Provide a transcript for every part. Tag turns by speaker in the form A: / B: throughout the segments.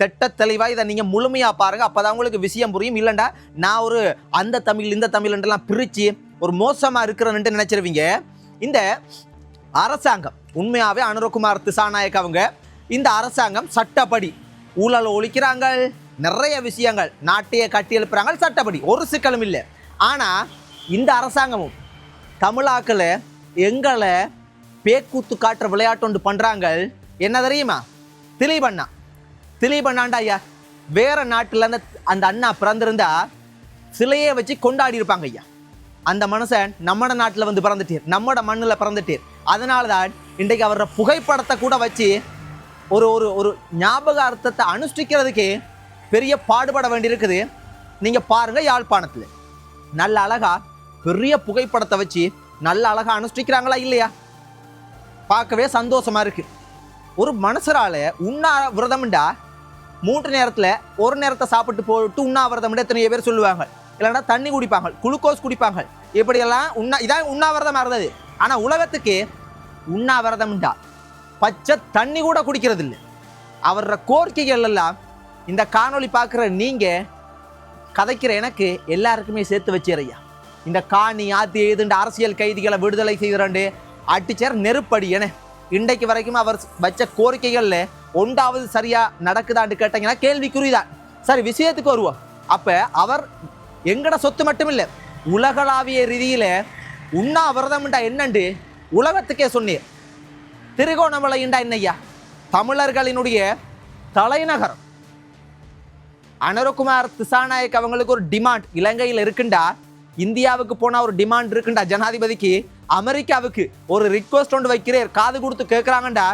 A: திட்ட தெளிவாக இதை நீங்கள் முழுமையாக பாருங்கள் அப்போ தான் உங்களுக்கு விஷயம் புரியும். இல்லைண்டா நான் ஒரு அந்த தமிழ் இந்த தமிழ்ன்றலாம் பிரித்து ஒரு மோசமாக இருக்கிறேன்ட்டு நினச்சிருவீங்க. இந்த அரசாங்கம் உண்மையாகவே அனுரகுமார் திசாநாயக் அவங்க இந்த அரசாங்கம் சட்டப்படி ஊழல் ஒழிக்கிறாங்க நிறைய விஷயங்கள் நாட்டையே கட்டி எழுப்புறாங்க சட்டப்படி ஒரு சிக்கலும் இல்லை. ஆனால் இந்த அரசாங்கமும் தமிழாக்களை எங்களை பேக்கூத்து காட்டுற விளையாட்டு ஒன்று பண்ணுறாங்க என்ன தெரியுமா? திலீபண்ணா. திலீபண்ணாண்டா ஐயா வேற நாட்டில் அந்த அந்த அண்ணா பிறந்திருந்தா சிலையை வச்சு கொண்டாடி இருப்பாங்க ஐயா. அந்த மனுஷன் நம்மட நாட்டில் வந்து பிறந்துட்டீர் நம்மட மண்ணில் பிறந்துட்டீர். அதனால தான் இன்றைக்கு அவரோட புகைப்படத்தை கூட வச்சு ஒரு ஒரு ஒரு ஞாபக அர்த்தத்தை அனுஷ்டிக்கிறதுக்கு பெரிய பாடுபட வேண்டியிருக்குது. நீங்கள் பாருங்கள் யாழ்ப்பாணத்தில். நல்ல அழகா பெரிய புகைப்படத்தை வச்சு நல்ல அழகாக அனுஷ்டிக்கிறாங்களா இல்லையா? பார்க்கவே சந்தோஷமா இருக்குது ஒரு மனுஷரால் உண்ணா விரதம்டா மூன்று நேரத்தில் ஒரு நேரத்தை சாப்பிட்டு போட்டு உண்ணாவிரதம் எத்தனையோ பேர் சொல்லுவாங்க. இல்லைன்னா தண்ணி குடிப்பாங்க குளுக்கோஸ் குடிப்பாங்க. இப்படியெல்லாம் உண்ணா இதான் உண்ணாவிரதம் இருந்தது. ஆனால் உலகத்துக்கு உண்ணாவிரதம்டா பச்சை தண்ணி கூட குடிக்கிறது இல்லை அவரோட கோரிக்கைகள் எல்லாம் இந்த காணொளி பார்க்குற நீங்கள் கதைக்கிற எனக்கு எல்லாருக்குமே சேர்த்து வச்சுறையா இந்த காணி ஆத்தி எழுதுண்டு அரசியல் கைதிகளை விடுதலை செய்கிறாண்டு அட்டிச்சர் நெருப்படி என. இன்றைக்கு வரைக்கும் அவர் வச்ச கோரிக்கைகளில் ஒன்றாவது சரியா நடக்குதான்னு கேட்டீங்கன்னா கேள்விக்குறிதான். சரி விஷயத்துக்கு வருவோம். அப்ப அவர் எங்கட சொத்து மட்டும் இல்லை உலகளாவிய ரீதியில உண்ணாவிரதம்டா என்னண்டு? உலகத்துக்கே சொன்னீர். திருகோணமலைண்டா என்னய்யா? தமிழர்களினுடைய தலைநகரம். அனுரகுமார் திசாநாயக் அவங்களுக்கு ஒரு டிமாண்ட் இலங்கையில் இருக்குண்டா. இந்தியாவுக்கு போனா ஒரு டிமாண்ட் இருக்குண்டா ஜனாதிபதிக்கு. அமெரிக்காவுக்கு ஒரு ரிக்வஸ்ட் ஒன்று வைக்கிறேன். காது கொடுத்து கேட்குறாங்கண்டா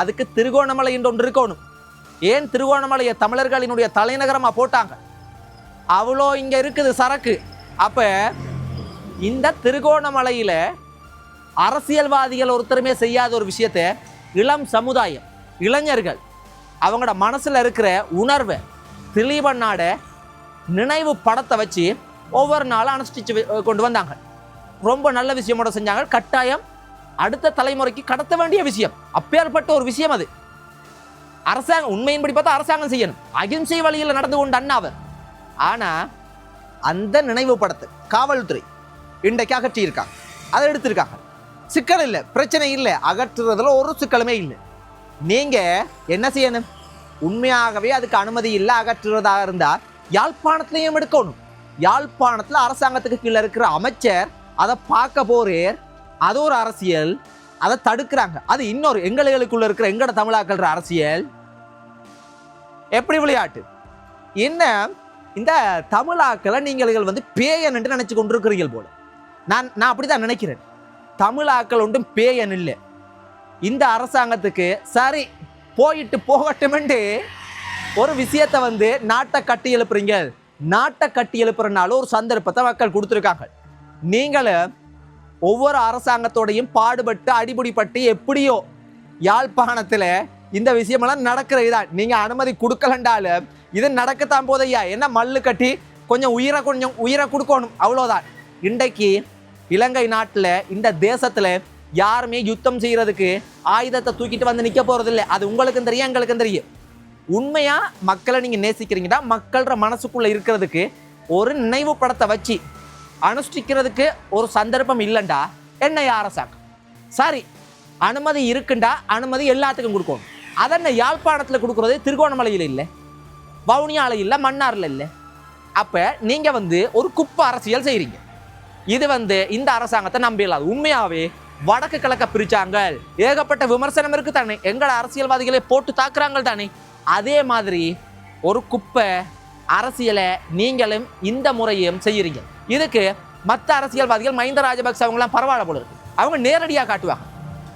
A: அதுக்கு திருகோணமலை என்று ஒன்று இருக்கணும். ஏன் திருகோணமலையை தமிழர்களினுடைய தலைநகரமாக போட்டாங்க? அவ்வளோ இங்கே இருக்குது சரக்கு. அப்போ இந்த திருகோணமலையில் அரசியல்வாதிகள் ஒருத்தருமே செய்யாத ஒரு விஷயத்தை இளம் சமுதாயம் இளைஞர்கள் அவங்களோட மனசில் இருக்கிற உணர்வை திலீபண்ணாட நினைவு படத்தை வச்சு ஒவ்வொரு நாளும் அனுஷ்டிச்சு கொண்டு வந்தாங்க. ரொம்ப நல்ல விஷயமோட செஞ்சாங்க. கட்டாயம் அடுத்த தலைமுறைக்கு கடத்த வேண்டிய விஷயம். அப்பேற்பட்ட ஒரு விஷயம் அது. அரசாங்கம் உண்மையின்படி பார்த்தா அரசாங்கம் செய்யணும். அகிம்சை வழியில் நடந்து கொண்ட அண்ணாவர் ஆனா அந்த நினைவு படத்தை காவல்துறை இன்றைக்கு அகற்றியிருக்காங்க. அதை எடுத்திருக்காங்க. சிக்கல் இல்லை பிரச்சனை இல்லை. அகற்றுறதுல ஒரு சிக்கலுமே இல்லை. நீங்க என்ன செய்யணும்? உண்மையாகவே அதுக்கு அனுமதி இல்லை அகற்றுறதாக இருந்தால் யாழ்ப்பாணத்திலையும் எடுக்கணும். யாழ்ப்பாணத்தில் அரசாங்கத்துக்கு கீழே இருக்கிற அமைச்சர் அதை பார்க்க போறேர் அது ஒரு அரசியல். அதை தடுக்கிறாங்க. அது இன்னொரு எங்களுக்குள்ள இருக்கிற எங்கட தமிழாக்கள்ற அரசியல். எப்படி விளையாட்டு? என்ன இந்த தமிழாக்களை நீங்கள் வந்து பேயன் என்று நினைச்சு கொண்டிருக்கிறீர்கள் போல. நான் நான் அப்படிதான் நினைக்கிறேன். தமிழாக்கள் ஒன்றும் பேயன் இல்லை. இந்த அரசாங்கத்துக்கு சரி போயிட்டு போகட்டுமென்று ஒரு விஷயத்தை வந்து நாட்டை கட்டி எழுப்புறீங்க. நாட்டை கட்டி எழுப்புறனால ஒரு சந்தர்ப்பத்தை மக்கள் கொடுத்துருக்காங்க. நீங்களும் ஒவ்வொரு அரசாங்கத்தோடையும் பாடுபட்டு அடிபடிப்பட்டு எப்படியோ யாழ்ப்பாணத்தில் இந்த விஷயமெல்லாம் நடக்கிறது தான் நீங்கள் அனுமதி கொடுக்கலண்டாலும் இது நடக்கத்தான் போதையா என்ன மல்லு கட்டி கொஞ்சம் உயிரை கொஞ்சம் உயிரை கொடுக்கணும். அவ்வளோதான் இன்றைக்கு இலங்கை நாட்டில் இந்த தேசத்தில் யாருமே யுத்தம் செய்கிறதுக்கு ஆயுதத்தை தூக்கிட்டு வந்து நிற்க போகிறதில்ல அது உங்களுக்கும் தெரியும் எங்களுக்கும் தெரியும். உண்மையாக மக்களை நீங்கள் நேசிக்கிறீங்கன்னா மக்கள்ற மனசுக்குள்ளே இருக்கிறதுக்கு ஒரு நினைவு படத்தை வச்சு அனுஷ்டிக்கிறதுக்கு ஒரு சந்தர்ப்பம் இல்லைண்டா. என்ன அரசாங்கம் சரி அனுமதி இருக்குண்டா அனுமதி எல்லாத்துக்கும் கொடுக்கணும். அதென்ன யாழ்ப்பாணத்தில் கொடுக்குறது திருகோணமலையில் இல்லை? வவுனியால இல்லை மன்னாரில் இல்லை? அப்போ நீங்கள் வந்து ஒரு குப்பை அரசியல் செய்கிறீங்க இது வந்து இந்த அரசாங்கத்தை நம்பிடலாது உண்மையாகவே வடக்கு கிழக்க பிரிச்சாங்க ஏகப்பட்ட விமர்சனம் இருக்கு தானே. எங்களை அரசியல்வாதிகளை போட்டு தாக்குறாங்க தானே. அதே மாதிரி ஒரு குப்பை அரசியலை நீங்களும் இந்த முறையும் செய்கிறீங்க இதுக்கு மற்ற அரசியல்வாதிகள் மஹிந்த ராஜபக்ச அவங்களாம் பரவாயில்ல போல இருக்கு. அவங்க நேரடியாக காட்டுவாங்க.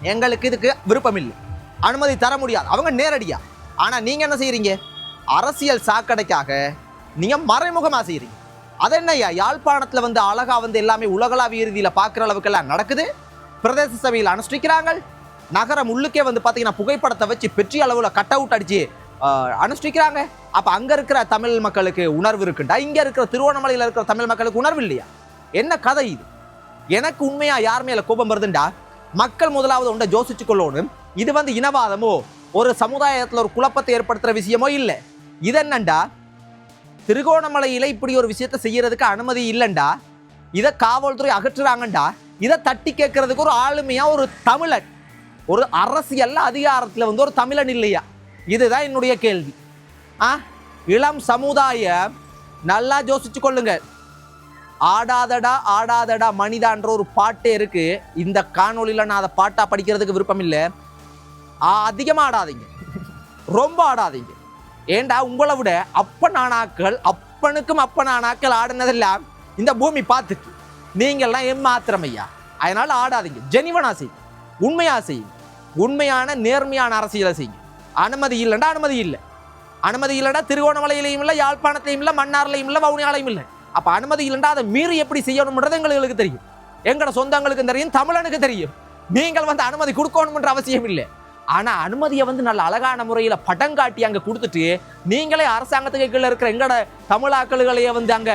A: எங்களுக்கு இதுக்கு விருப்பம் இல்லை. அனுமதி தர முடியாது. அவங்க நேரடியா. ஆனா நீங்க என்ன செய்கிறீங்க அரசியல் சாக்கடைக்காக நீங்க மறைமுகமா செய்கிறீங்க அது என்னய்யா யாழ்ப்பாணத்துல வந்து அழகா வந்து எல்லாமே உலகளாவிய ரீதியில பார்க்குற அளவுக்கெல்லாம் நடக்குது. பிரதேச சபையில் அனுஷ்டிக்கிறாங்க. நகரம் உள்ளுக்கே வந்து பார்த்தீங்கன்னா புகைப்படத்தை வச்சு பெற்றிய அளவில் கட் அவுட் அடிச்சு அனுஷ்டிக்கிறாங்க. அப்ப அங்க இருக்கிற தமிழ் மக்களுக்கு உணர்வு இருக்குண்டா? இங்க இருக்கிற திருவண்ணாமலையில் இருக்கிற தமிழ் மக்களுக்கு உணர்வு இல்லையா? என்ன கதை இது? எனக்கு உண்மையா யார் மேல கோபம் வருதுண்டா? மக்கள் முதலாவது உண்டை யோசிச்சு கொள்ளணும். இது வந்து இனவாதமோ ஒரு சமுதாயத்தில் ஒரு குழப்பத்தை ஏற்படுத்துற விஷயமோ இல்லை. இது என்னண்டா? திருகோணமலையில இப்படி ஒரு விஷயத்த செய்யறதுக்கு அனுமதி இல்லைண்டா? இதை காவல்துறை அகற்றுறாங்கண்டா? இதை தட்டி கேட்கறதுக்கு ஒரு ஆளுமையா ஒரு தமிழன் ஒரு அரசியல் அதிகாரத்தில் வந்து ஒரு தமிழன் இல்லையா? இதுதான் என்னுடைய கேள்வி. ஆ? இளம் சமுதாயம் நல்லா யோசிச்சு கொள்ளுங்க. ஆடாதடா ஆடாதடா மனிதான்ற ஒரு பாட்டே இருக்கு. இந்த காணொலியில் நான் அதை பாட்டா படிக்கிறதுக்கு விருப்பம் இல்லை அதிகமாக ஆடாதீங்க. ரொம்ப ஆடாதீங்க. ஏண்டா உங்களை விட அப்பனானாக்கள் அப்பனுக்கும் அப்பனானாக்கள் ஆடினதெல்லாம் இந்த பூமி பார்த்துட்டு நீங்கள்லாம் ஏமாத்திரம் ஐயா. அதனால ஆடாதீங்க. ஜெனிவனா செய்யுங்க. உண்மையாக செய்யுங்க. உண்மையான நேர்மையான அரசியலை செய்யுங்க. அனுமதி இல்லைண்டா அனுமதி இல்லை. அனுமதி இல்லைண்டா திருகோணமலையிலையும் இல்லை யாழ்ப்பாணத்திலையும் இல்லை மன்னார்லையும் இல்லை வவுனியாலையும் இல்லை. அப்போ அனுமதி இல்லைண்டா அதை மீறி எப்படி செய்யணும்ன்றது எங்களுக்கு தெரியும். எங்களோட சொந்தங்களுக்கு தெரியும் தமிழனுக்கு தெரியும். நீங்கள் வந்து அனுமதி கொடுக்கணும்ன்ற அவசியம் இல்லை. ஆனால் அனுமதியை வந்து நல்ல அழகான முறையில் படம் காட்டி அங்கே கொடுத்துட்டு நீங்களே அரசாங்கத்துக்கு கீழே இருக்கிற எங்கட தமிழாக்களுகளையே வந்து அங்கே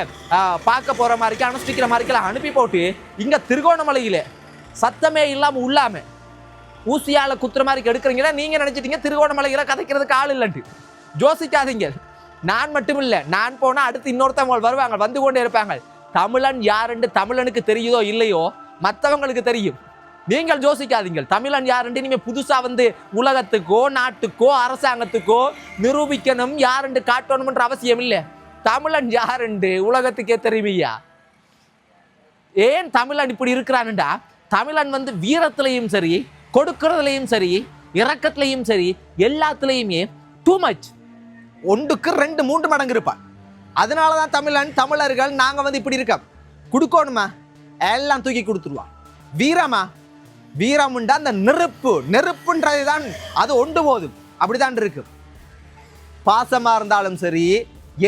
A: பார்க்க போகிற மாதிரி அனுஷ்டிக்கிற மாதிரிக்கெல்லாம் அனுப்பி போட்டு இங்கே திருகோணமலையில் சத்தமே இல்லாமல் உள்ளாமல் ஊசியால குத்துற மாதிரி எடுக்கிறீங்களா நீங்க நினைச்சிட்டீங்க திருகோணமலையில கதைக்கிறதுக்கு ஆள் இல்லைன்ட்டு. யோசிக்காதீங்க. நான் மட்டும் இல்ல நான் போனா அடுத்து இன்னொருத்தவங்க வருவாங்க வந்து கொண்டே இருப்பாங்க. தமிழன் யாருன்னு தமிழனுக்கு தெரியுதோ இல்லையோ மற்றவங்களுக்கு தெரியும். நீங்கள் யோசிக்காதீங்க. தமிழன் யாருன்னு நீங்கள் புதுசா வந்து உலகத்துக்கோ நாட்டுக்கோ அரசாங்கத்துக்கோ நிரூபிக்கணும் யாருன்னு காட்டணும்ன்ற அவசியம் இல்லை. தமிழன் யாருண்டு உலகத்துக்கே தெரியுமையா ஏன் தமிழன் இப்படி இருக்கிறான்டா தமிழன் வந்து வீரத்திலையும் சரி கொடுக்கறதுலையும் சரி இறக்கத்துலையும் சரி எல்லாத்துலேயுமே டூ மச் ஒன்றுக்கு ரெண்டு மூன்று மடங்கு இருப்பாள் அதனால தான் தமிழன் தமிழர்கள் நாங்கள் வந்து இப்படி இருக்கோம். கொடுக்கணுமா? எல்லாம் தூக்கி கொடுத்துருவான் வீரமா? உண்டா அந்த நெருப்பு நெருப்புன்றது தான் அது ஒன்று போதும். அப்படிதான் இருக்கு. பாசமாக இருந்தாலும் சரி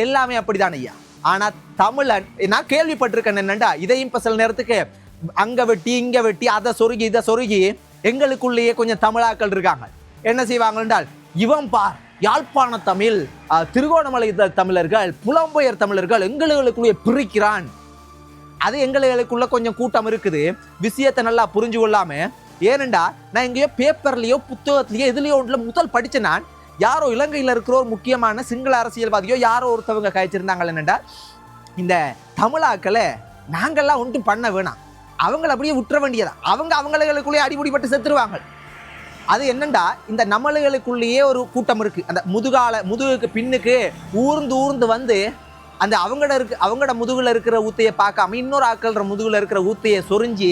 A: எல்லாமே அப்படிதான் ஐயா. ஆனால் தமிழன் நான் கேள்விப்பட்டிருக்கேன் என்னண்டா? இதையும் இப்போ சில நேரத்துக்கு அங்கே வெட்டி இங்கே வெட்டி அதை சொருகி இதை சொருகி எங்களுக்குள்ளேயே கொஞ்சம் தமிழாக்கள் இருக்காங்க. என்ன செய்வாங்க என்றால் இவன் பார் யாழ்ப்பாண தமிழ் திருகோணமலை தமிழர்கள் புலம்பெயர் தமிழர்கள் எங்களுக்குள்ளே பிரிக்கிறான். அது எங்களுக்குள்ள கொஞ்சம் கூட்டம் இருக்குது. விஷயத்தை நல்லா புரிஞ்சு கொள்ளாம ஏனண்டா நான் எங்கேயோ பேப்பர்லேயோ புத்தகத்திலேயோ எதுலயோ ஒன்றில் முதல் படிச்ச நான் யாரோ இலங்கையில் இருக்கிற ஒரு முக்கியமான சிங்கள அரசியல்வாதியோ யாரோ ஒருத்தவங்க கழிச்சிருந்தாங்க என்னண்டா இந்த தமிழாக்களை நாங்கள்லாம் ஒன்றும் பண்ண வேணாம். அவங்கள அப்படியே விட்டுற வேண்டியதா அவங்க அவங்களுக்குள்ளேயே அடிபடிப்பட்டு செத்துருவாங்க. அது என்னண்டா? இந்த நம்மளுகளுக்குள்ளேயே ஒரு கூட்டம் இருக்கு. அந்த முதுகால முதுகுக்கு பின்னுக்கு ஊர்ந்து ஊர்ந்து வந்து அந்த அவங்கட இருக்கு அவங்கட முதுகில் இருக்கிற ஊத்தையை பார்க்காம இன்னொரு ஆக்கள்ற முதுகில் இருக்கிற ஊத்தையை சொரிஞ்சு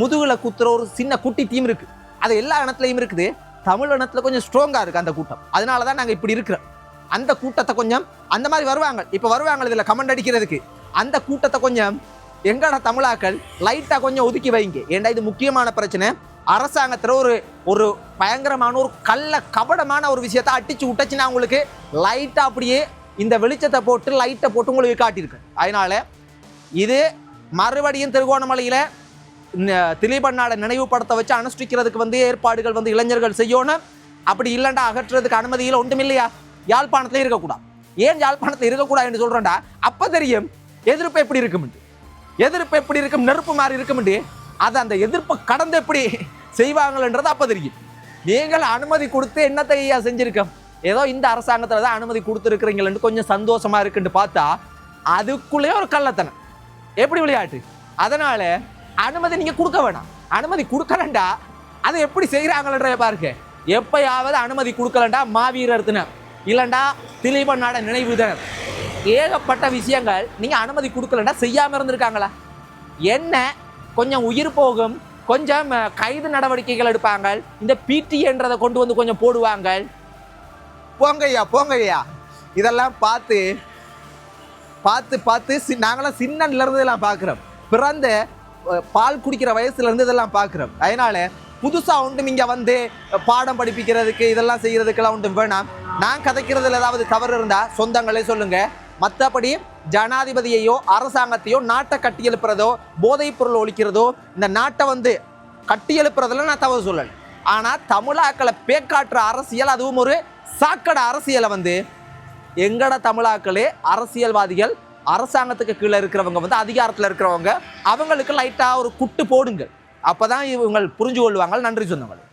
A: முதுகில் குத்துற ஒரு சின்ன குட்டி டீம் இருக்கு. அது எல்லா இனத்துலையும் இருக்குது. தமிழ் இனத்தில் கொஞ்சம் ஸ்ட்ராங்காக இருக்குது அந்த கூட்டம். அதனால தான் நாங்கள் இப்படி இருக்கிறோம். அந்த கூட்டத்தை கொஞ்சம் அந்த மாதிரி வருவாங்க. இப்போ வருவாங்க இதில் கமெண்ட் அடிக்கிறதுக்கு. அந்த கூட்டத்தை கொஞ்சம் எங்கட தமிழாக்கள்? லைட்டாக கொஞ்சம் ஒதுக்கி வைங்க. ஏண்டா இது முக்கியமான பிரச்சனை? அரசாங்கத்தில் ஒரு ஒரு பயங்கரமான ஒரு கள்ள கபடமான ஒரு விஷயத்தை அடிச்சு விட்டுச்சுன்னா உங்களுக்கு லைட்டாக அப்படியே இந்த வெளிச்சத்தை போட்டு லைட்டை போட்டு உங்களுக்கு காட்டியிருக்கு. அதனால் இது மறுபடியும் திருகோணமலையில் திலீபண்ணாட நினைவு படத்தை வச்சு அனுஷ்டிக்கிறதுக்கு வந்து ஏற்பாடுகள் வந்து இளைஞர்கள் செய்யணும். அப்படி இல்லைண்டா அகற்றுறதுக்கு அனுமதியில் ஒன்றும் இல்லையா? இருக்கக்கூடாது. ஏன் யாழ்ப்பாணத்தில் இருக்கக்கூடாதுன்னு சொல்கிறேன்டா அப்போ தெரியும் எதிர்ப்பு எப்படி இருக்கும்ட்டு எதிர்ப்பு எப்படி இருக்கும்? நெருப்பு மாதிரி இருக்கும்ட்டு அது அந்த எதிர்ப்பை கடந்து எப்படி செய்வாங்கன்றது அப்போ தெரியும். நீங்கள் அனுமதி கொடுத்து என்னத்தை ஐயா செஞ்சுருக்கோம் ஏதோ இந்த அரசாங்கத்தில் தான் அனுமதி கொடுத்துருக்கிறீங்களேன்னு கொஞ்சம் சந்தோஷமாக இருக்குன்னு பார்த்தா அதுக்குள்ளேயே ஒரு கள்ளத்தனம். எப்படி விளையாட்டு? அதனால் அனுமதி நீங்கள் கொடுக்க வேணாம். அனுமதி கொடுக்கலண்டா அது எப்படி செய்கிறாங்களன்றத பாருங்க. எப்பயாவது அனுமதி கொடுக்கலண்டா மாவீரர் தினம் இல்லைண்டா திலீபண்ணாட நினைவு தினம் ஏகப்பட்ட விஷயங்கள் நீங்கள் அனுமதி கொடுக்கலன்னா செய்யாமல் இருந்திருக்காங்களா? என்ன? கொஞ்சம் உயிர் போகும் கொஞ்சம் கைது நடவடிக்கைகள் எடுப்பாங்க இந்த பிடிஎன்றதை கொண்டு வந்து கொஞ்சம் போடுவாங்க போங்கய்யா போங்கய்யா. இதெல்லாம் பார்த்து பார்த்து பார்த்து சி நாங்களாம் சின்னன்லேருந்து இதெல்லாம் பார்க்குறோம். பிறந்த பால் குடிக்கிற வயசுலேருந்து இதெல்லாம் பார்க்குறோம். அதனால புதுசாக ஒன்றும் இங்கே வந்து பாடம் படிப்பிக்கிறதுக்கு இதெல்லாம் செய்கிறதுக்கெல்லாம் ஒன்றும் வேணாம். நான் கதைக்கிறதுல ஏதாவது தவறு இருந்தால் சொந்தங்களே சொல்லுங்கள் மற்றபடி ஜனாதிபதியையோ அரசாங்கத்தையோ நாட்டை கட்டியெழுப்புறதோ போதைப் பொருள் ஒழிக்கிறதோ இந்த நாட்டை வந்து கட்டியெழுப்புறதுல நான் தவறு சொல்லலை. ஆனால் தமிழாக்களை பேக்காட்டுற அரசியல் அதுவும் ஒரு சாக்கடை அரசியலை வந்து எங்கட தமிழாக்களே அரசியல்வாதிகள் அரசாங்கத்துக்கு கீழே இருக்கிறவங்க வந்து அதிகாரத்தில் இருக்கிறவங்க அவங்களுக்கு லைட்டாக ஒரு குட்டு போடுங்கள். அப்போ தான் இவங்க புரிஞ்சு கொள்வாங்க நன்றி சொன்னவங்க